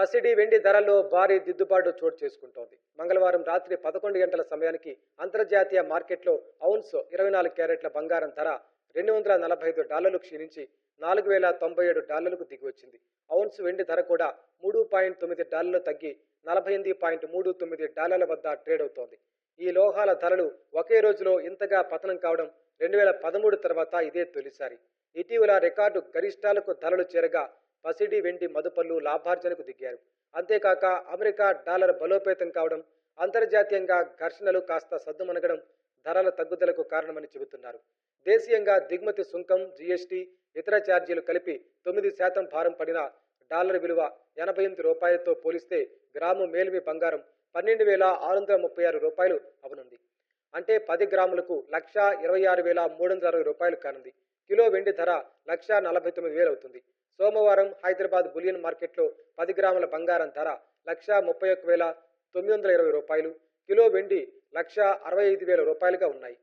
పసిడి వెండి ధరల్లో భారీ దిద్దుబాటు చోటు చేసుకుంటోంది. మంగళవారం రాత్రి పదకొండు గంటల సమయానికి అంతర్జాతీయ మార్కెట్లో ఔన్స్ ఇరవై నాలుగు క్యారెట్ల బంగారం ధర రెండు వందల నలభై ఐదు డాలర్లు క్షీణించి నాలుగు వేల తొంభై ఏడు డాలర్లకు దిగివచ్చింది. ఔన్స్ వెండి ధర కూడా మూడు పాయింట్ తొమ్మిది డాలర్లు తగ్గి నలభై ఎనిమిది పాయింట్ మూడు తొమ్మిది డాలర్ల వద్ద ట్రేడ్ అవుతోంది. ఈ లోహాల ధరలు ఒకే రోజులో ఇంతగా పతనం కావడం రెండు వేల పదమూడు తర్వాత ఇదే తొలిసారి. ఇటీవల రికార్డు గరిష్టాలకు ధరలు చేరగా పసిడి వెండి మదుపర్లు లాభార్జనకు దిగారు. అంతేకాక అమెరికా డాలర్ బలోపేతం కావడం అంతర్జాతీయంగా ఘర్షణలు కాస్త సద్దుమణగడం ధరల తగ్గుదలకు కారణమని చెబుతున్నారు. దేశీయంగా దిగుమతి సుంకం జీఎస్టీ ఇతర ఛార్జీలు కలిపి తొమ్మిది శాతం భారం పడిన డాలర్ విలువ ఎనభై ఎనిమిది రూపాయలతో పోలిస్తే గ్రాము మేలిమి బంగారం పన్నెండు వేల ఆరు వందల ముప్పై ఆరు రూపాయలు అవనుంది. అంటే పది గ్రాములకు లక్ష ఇరవై ఆరు వేల మూడు వందల అరవై రూపాయలు కానుంది. కిలో వెండి ధర లక్ష నలభై తొమ్మిది వేలు అవుతుంది. సోమవారం హైదరాబాద్ బులియన్ మార్కెట్లో పది గ్రాముల బంగారం ధర లక్షా ముప్పై ఒక్క వేల తొమ్మిది వందల ఇరవై రూపాయలు కిలో వెండి లక్ష అరవై ఐదు వేల రూపాయలుగా ఉన్నాయి.